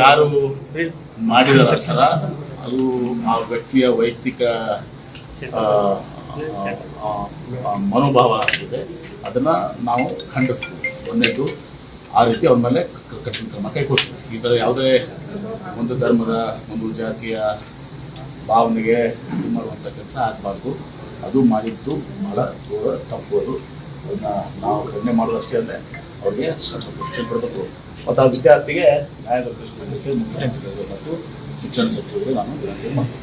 ಯಾರು ಮಾಡಿದಾರ ಸರ ಅದು ಆ ವ್ಯಕ್ತಿಯ ವೈಯಕ್ತಿಕ ಮನೋಭಾವ ಆಗಿದೆ. ಅದನ್ನ ನಾವು ಖಂಡಿಸ್ತೀವಿ. ಒಂದೇದು ಆ ರೀತಿ ಅವ್ರ ಮೇಲೆ ಕಠಿಣ ಕ್ರಮ ಕೈಗೊಳ್ತೀವಿ. ಈ ಥರ ಯಾವುದೇ ಒಂದು ಧರ್ಮದ ಒಂದು ಜಾತಿಯ ಭಾವನೆಗೆ ಇದು ಮಾಡುವಂಥ ಕೆಲಸ ಆಗಬಾರ್ದು. ಅದು ಮಾಡಿದ್ದು ಮಾಡ ತಪ್ಪೋದು ತಪ್ಪು ಅದು. ಅದನ್ನ ನಾವು ಕಡಿಮೆ ಮಾಡೋದು ಅಷ್ಟೇ ಅಲ್ಲದೆ ಅವ್ರಿಗೆ ಸ್ವಲ್ಪ ಶಿಕ್ಷಣ ಕೊಡಬೇಕು. ಮತ್ತು ಆ ವಿದ್ಯಾರ್ಥಿಗೆ ನ್ಯಾಯದ ಮುಖ್ಯ ಮುಖ್ಯಮಂತ್ರಿಗಳು ಮತ್ತು ಶಿಕ್ಷಣ ಸಚಿವರಿಗೆ ನಾನು ವಿನಂತಿ ಮಾಡ್ತೀನಿ.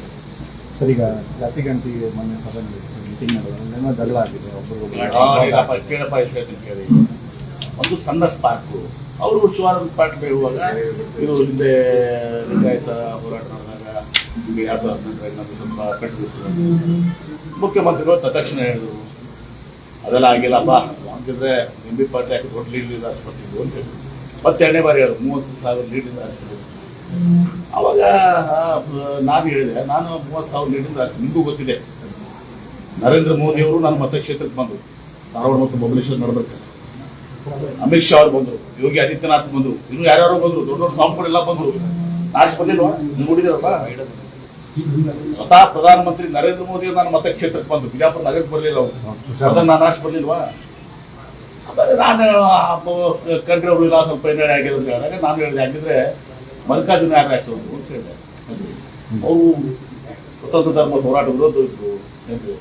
ಸರ್ ಈಗ ಜಾತಿ ಗಂಟಿ ಮೊನ್ನೆ ಸಭೆ ಮೀಟಿಂಗ್ ನಡೆದ ಜಗಳ ಆಗಿದೆ ಒಬ್ಬರು ಕೇಳಪ್ಪ ಹೇಳ್ತೀನಿ ಕೇಳಿ. ಒಂದು ಸಣ್ಣ ಸ್ಪಾರ್ಕು ಅವರು ಶಿವಾನಂದ ಪಾರ್ಟ್ ಹೇಳುವಾಗ ಇದು ಹಿಂದೆ ಲಿಂಗಾಯತ ಹೋರಾಟ ಮಾಡಿದಾಗ ಈಗ ಎರಡು ಸಾವಿರದ ಹದಿನೆಂಟರಲ್ಲಿ ನಮಗೆ ತುಂಬ ಪೆಟ್ಟು ಮುಖ್ಯಮಂತ್ರಿಗಳು ತಕ್ಷಣ ಹೇಳಿದ್ರು. ಅದೆಲ್ಲ ಆಗಿಲ್ಲಪ್ಪ ಅಂತಿದ್ರೆ ಎಂ ಬಿ ಪಾರ್ಟಿ ಹಾಕಿ ದೊಡ್ಡ ಲೀಡ್ಲಿಂದ ಆಸ್ಪತ್ರೆಗೆ ಅಂತ ಹೇಳಿದ್ರು ಮತ್ತೆ ಎರಡನೇ ಬಾರಿ ಹೇಳಿದ್ರು ಮೂವತ್ತು ಸಾವಿರ ಲೀಡ್ಲಿಂದ ಆಸ್ಪತ್ರೆ ಅವಾಗ ನಾನು ಹೇಳಿದೆ, ನಾನು ಮೂವತ್ತು ಸಾವಿರ ಲೀಡ್ಲಿಂದ ನಿಮಗೂ ಗೊತ್ತಿದೆ. ನರೇಂದ್ರ ಮೋದಿ ಅವರು ನನ್ನ ಮತಕ್ಷೇತ್ರಕ್ಕೆ ಬಂದರು. ಸಾರವಾಡ ಮತ್ತು ಬಬಲೇಶ್ವರ ನಡಬೇಕು ಅಮಿತ್ ಶಾ ಅವ್ರು ಬಂದರು, ಯೋಗಿ ಆದಿತ್ಯನಾಥ್ ಬಂದರು, ಇನ್ನು ಯಾರ್ಯಾರು ಬಂದರು, ದೊಡ್ಡ ದೊಡ್ಡ ಸಾಂಪುಗಳೆಲ್ಲ ಬಂದರು. ನಾಚ್ ಬಂದಿಲ್ವಾ? ನೀವು ನೋಡಿದಿರಲ್ಲ ಸ್ವತಃ ಪ್ರಧಾನಮಂತ್ರಿ ನರೇಂದ್ರ ಮೋದಿ ಅವರು ನನ್ನ ಮತಕ್ಷೇತ್ರಕ್ಕೆ ಬಂದು. ಬಿಜಾಪುರ ನಗರಕ್ಕೆ ಬರಲಿಲ್ಲ ಅವರು. ಅದನ್ನ ನಾನು ಆಚೆ ಬರ್ಲಿಲ್ವಾ ಆಮೇಲೆ ನಾನು ಕಂಡ್ರೆ ಅವರು ಇಲ್ಲ ಸ್ವಲ್ಪ ಹಿನ್ನಡೆ ಆಗಿದೆ ಅಂತ ಹೇಳಿದಾಗ ನಾನು ಹೇಳಿದೆ ಯಾಕಿದ್ರೆ ಮಲ್ಲಿಕಾರ್ಜುನ ಯಾಕೆ ಹಾಕ್ಸೋದು? ಅಂತ ಹೇಳಿದೆ. ಅವರು ಸ್ವತಂತ್ರ ಧರ್ಮ ಹೋರಾಟ ವಿರೋಧ ಇದ್ರು ಎಂದು.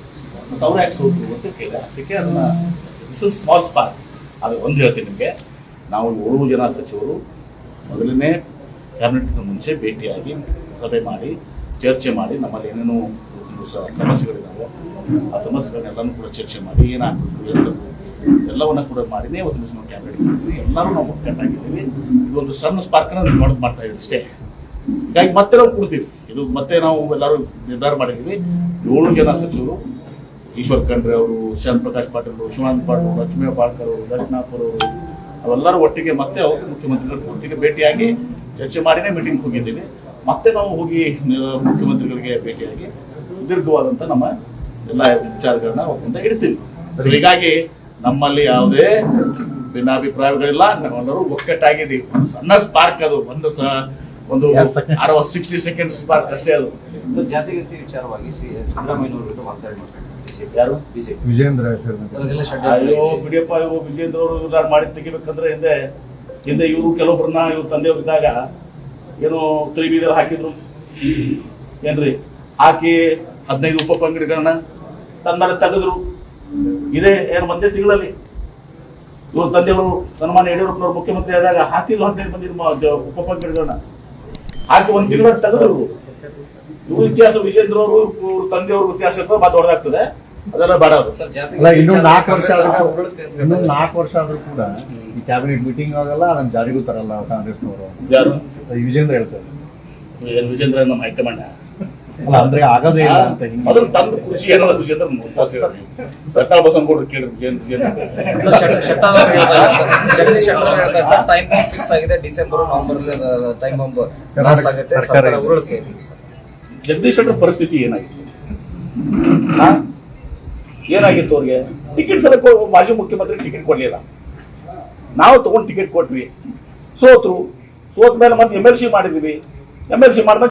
ಮತ್ತು ಅವ್ರು ಯಾಕೆ ಸೋತರು ಅಂತ ಕೇಳಿದೆ. ಅಷ್ಟಕ್ಕೆ ಅದನ್ನ ಸ್ಮಾಲ್ ಸ್ಪಾರ್ಕ್ ಅದು ಒಂದು ಹೇಳ್ತೀನಿ ನಿಮಗೆ ನಾವು ಏಳು ಜನ ಸಚಿವರು ಮೊದಲನೇ ಕ್ಯಾಬಿನೆಟ್ಗಿಂತ ಮುಂಚೆ ಭೇಟಿಯಾಗಿ ಸಭೆ ಮಾಡಿ ಚರ್ಚೆ ಮಾಡಿ ನಮ್ಮಲ್ಲಿ ಏನೇನು ಒಂದು ಸಮಸ್ಯೆಗಳಿದ್ದಾವೆ ಆ ಸಮಸ್ಯೆಗಳನ್ನೆಲ್ಲನೂ ಕೂಡ ಚರ್ಚೆ ಮಾಡಿ ಏನಾಗಬೇಕು ಎಲ್ಲದು ಎಲ್ಲವನ್ನ ಕೂಡ ಮಾಡಿನೇ ಒಂದು ದಿವಸ ನಾವು ಕ್ಯಾಬಿನೆಟ್ ಮಾಡಿದ್ವಿ ಎಲ್ಲರೂ ನಾವು ಒಗ್ಗಟ್ಟಾಗಿದ್ದೀವಿ ಇದೊಂದು ಸಣ್ಣ ಸ್ಪಾರ್ಕನ್ನ ನೋಡೋದು ಮಾಡ್ತಾ ಇದ್ದೀವಿ ಅಷ್ಟೇ. ಹೀಗಾಗಿ ಮತ್ತೆ ನಾವು ಕೊಡ್ತೀವಿ. ಇದು ಮತ್ತೆ ನಾವು ಎಲ್ಲರೂ ನಿರ್ಧಾರ ಮಾಡಿದ್ದೀವಿ. ಏಳು ಜನ ಸಚಿವರು, ಈಶ್ವರ್ ಖಂಡ್ರೆ ಅವರು ಶ್ಯಾಮ್ ಪ್ರಕಾಶ್ ಪಾಟೀಲ್ ಶಿವಾನಂದ ಪಾಟೀಲ್ ಲಕ್ಷ್ಮೀ ಪಾಳ್ಕರ್ ಅವರು ದರ್ಶನಾಪುರ್ ಅವರು, ಅವೆಲ್ಲರೂ ಒಟ್ಟಿಗೆ ಮತ್ತೆ ಅವ್ರಿಗೆ ಮುಖ್ಯಮಂತ್ರಿಗಳ ಒಟ್ಟಿಗೆ ಭೇಟಿಯಾಗಿ ಚರ್ಚೆ ಮಾಡಿನೇ ಮೀಟಿಂಗ್ ಹೋಗಿದ್ದೀವಿ. ಮತ್ತೆ ನಾವು ಹೋಗಿ ಮುಖ್ಯಮಂತ್ರಿಗಳಿಗೆ ಭೇಟಿಯಾಗಿ ಸುದೀರ್ಘವಾದಂಥ ನಮ್ಮ ಎಲ್ಲ ವಿಚಾರಗಳನ್ನ ಒಪ್ಪಂದ ಇಡ್ತೀವಿ. ಹೀಗಾಗಿ ನಮ್ಮಲ್ಲಿ ಯಾವುದೇ ಭಿನ್ನಾಭಿಪ್ರಾಯಗಳಿಲ್ಲ. ನಾವೆಲ್ಲರೂ ಒಕ್ಕಟ್ಟಾಗಿದ್ದೀವಿ. ಒಂದು ಸಣ್ಣ ಸ್ಪಾರ್ಕ್ ಅದು. ಒಂದು ಸ ಒಂದು. ಅರವತ್ತು ಸಿಕ್ಸ್ಟಿ ಸೆಕೆಂಡ್ ಸ್ಪಾರ್ಕ್ ಅಷ್ಟೇ ಅದು. ಸರ್ ಜಾತಿಗತಿ ವಿಚಾರವಾಗಿ ಸಿ ಸಿದ್ದರಾಮಯ್ಯನವರು ವಿರುದ್ಧ ವಾಗ್ದಾಳಿ ಮಾಡ್ತಾರೆ ಯಾರು? ಬಿಜೆಪಿ. ವಿಜೇಂದ್ರ ಹೆಸರು ಅಯ್ಯೋ ಬಿಡಿಯಪ್ಪ ವಿಜೇಂದ್ರ ಅವರು ಇವ್ರು ಮಾಡಿ ತೆಗಿಬೇಕಂದ್ರೆ ಹಿಂದೆ ಹಿಂದೆ ಇವರು ಕೆಲವೊಬ್ಬರನ್ನ ಇವ್ರ ತಂದೆ ಇದ್ದಾಗ ಏನು ತ್ರೀ ಬೀದರ್ ಹಾಕಿದ್ರು. ಏನ್ರಿ? ಹಾಕಿ ಹದಿನೈದು ಉಪ ಪಂಗಡಗಳನ್ನ ತನ್ಮೇಲೆ ತೆಗೆದ್ರು. ಇದೇ ಏನು ಒಂದೇ ತಿಂಗಳಲ್ಲಿ. ಇವ್ರ ತಂದೆಯವರು ಸನ್ಮಾನ ಯಡಿಯೂರಪ್ಪನವರು ಮುಖ್ಯಮಂತ್ರಿ ಆದಾಗ ಹಾಕಿದ್ರು ಹದಿನೈದು ಮಂದಿ ಉಪ ಪಂಗಡಿಗಳನ್ನ. ಹಾಕಿ ಒಂದು ತಿಂಗಳ ತೆಗೆದ್ರು. ಇವ್ರ ಇತಿಹಾಸ ವಿಜೇಂದ್ರ ಅವರು ತಂದೆಯವ್ರ ಇತಿಹಾಸ ಮತ್ತೆ ದೊಡ್ಡದಾಗ್ತದೆ ಅದೆಲ್ಲ ಬೇಡ ಅದು. ಅಲ್ಲ ಇನ್ನೂ ನಾಲ್ಕು ವರ್ಷ ಆದ್ರೂ ಇನ್ನೂ ನಾಲ್ಕು ವರ್ಷ ಆದ್ರೂ ಕೂಡ ಈ ಕ್ಯಾಬಿನೆಟ್ ಮೀಟಿಂಗ್ ಆಗಲ್ಲ ಅದನ್ನ ಜಾರಿಗೂ ತರಲ್ಲ ಕಾಂಗ್ರೆಸ್ನವರು. ಯಾರು? ವಿಜೇಂದ್ರ ಹೇಳ್ತಾರೆ. ವಿಜೇಂದ್ರ ನಮ್ಮ ಹೈಕಮಾಂಡ್? ಅಂದ್ರೆ ಆಗೋದೇ ಇಲ್ಲ ಅಂತ ಹಿಂಗೆ. ಮೊದಲು ತಂದು ಕೃಷಿ ಏನೋ ವಿಜೇಂದ್ರ ಸರ್ಕಾರ ಕೊಡ್ರಿ ಕೇಳಿ ವಿಜೇಂದ್ರ ಜಗದೀಶ್ ಶೆಟ್ಟರ್ ಹೇಳ್ತಾರೆ ಸರ್ ಟೈಮ್ ಫಿಕ್ಸ್ ಆಗಿದೆ December November time bomb last ಆಗುತ್ತೆ ಜಗದೀಶ್ ಶೆಟ್ಟರ್ ಪರಿಸ್ಥಿತಿ ಏನಾಗಿತ್ತು? ಏನಾಗಿತ್ತು ಅವ್ರಿಗೆ? ಟಿಕೆಟ್ ಸಲ ಮಾಜಿ ಮುಖ್ಯಮಂತ್ರಿ ಟಿಕೆಟ್ ಕೊಡ್ಲಿಲ್ಲ. ನಾವು ತಗೊಂಡು ಟಿಕೆಟ್ ಕೊಟ್ವಿ. ಸೋತ್ರು. ಸೋತ ಮೇಲೆ ಮತ್ತೆ ಎಂ ಎಲ್ ಸಿ ಮಾಡಿದ್ವಿ. ಎಂ ಎಲ್ ಸಿ ಮಾಡಿದಾಗ